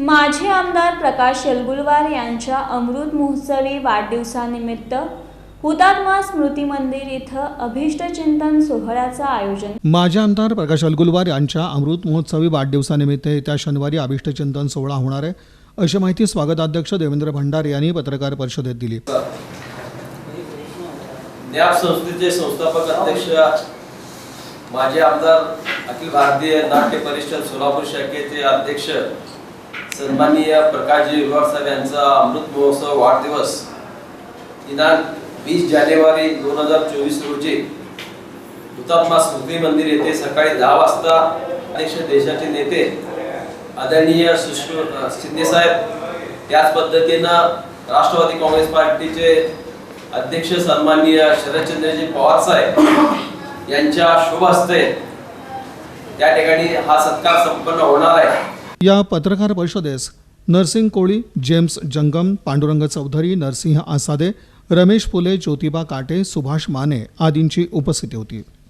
माजी आमदार प्रकाश शेलगुलवार यांच्या अमृत महोत्सवी वाढदिवसानिमित्त हुतात्मा स्मृती मंदिर इथं अभिष्टचिंतन सोहळ्याचं आयोजन. माजी आमदार प्रकाश अलगुलवार यांच्या अमृत महोत्सवी वाढदिवसानिमित्त येत्या शनिवारी अभिष्टचिंतन सोहळा होणार आहे. अशी माहिती स्वागताध्यक्ष देवेंद्र भंडारे यांनी पत्रकार परिषदेत दिली. न्याप संस्थेचे संस्थापक अध्यक्ष माजी आमदार अखिल भारतीय नाट्य परिषद सोलापूर शाखेचे अध्यक्ष सन्माननीय प्रकाशजी उर्वार साहेब यांचा अमृत महोत्सव वाढदिवस दिनांक वीस जानेवारी दोन हजार चोवीस रोजी हुतात्मा स्मृती मंदिर येथे सकाळी दहा वाजता अध्यक्ष देशाचे नेते आदरणीय सुषमा शिंदे त्याच पद्धतीनं राष्ट्रवादी काँग्रेस पार्टीचे अध्यक्ष सन्माननीय शरदचंद्रजी पवार साहेब यांच्या शुभ हस्ते त्या ठिकाणी हा सत्कार संपन्न होणार आहे. या पत्रकार परिषदेस नरसिंग कोळी जेम्स जंगम पांडुरंग चौधरी नरसिंह आसादे रमेश फुले ज्योतिबा काटे सुभाष माने आदींची उपस्थिती होती.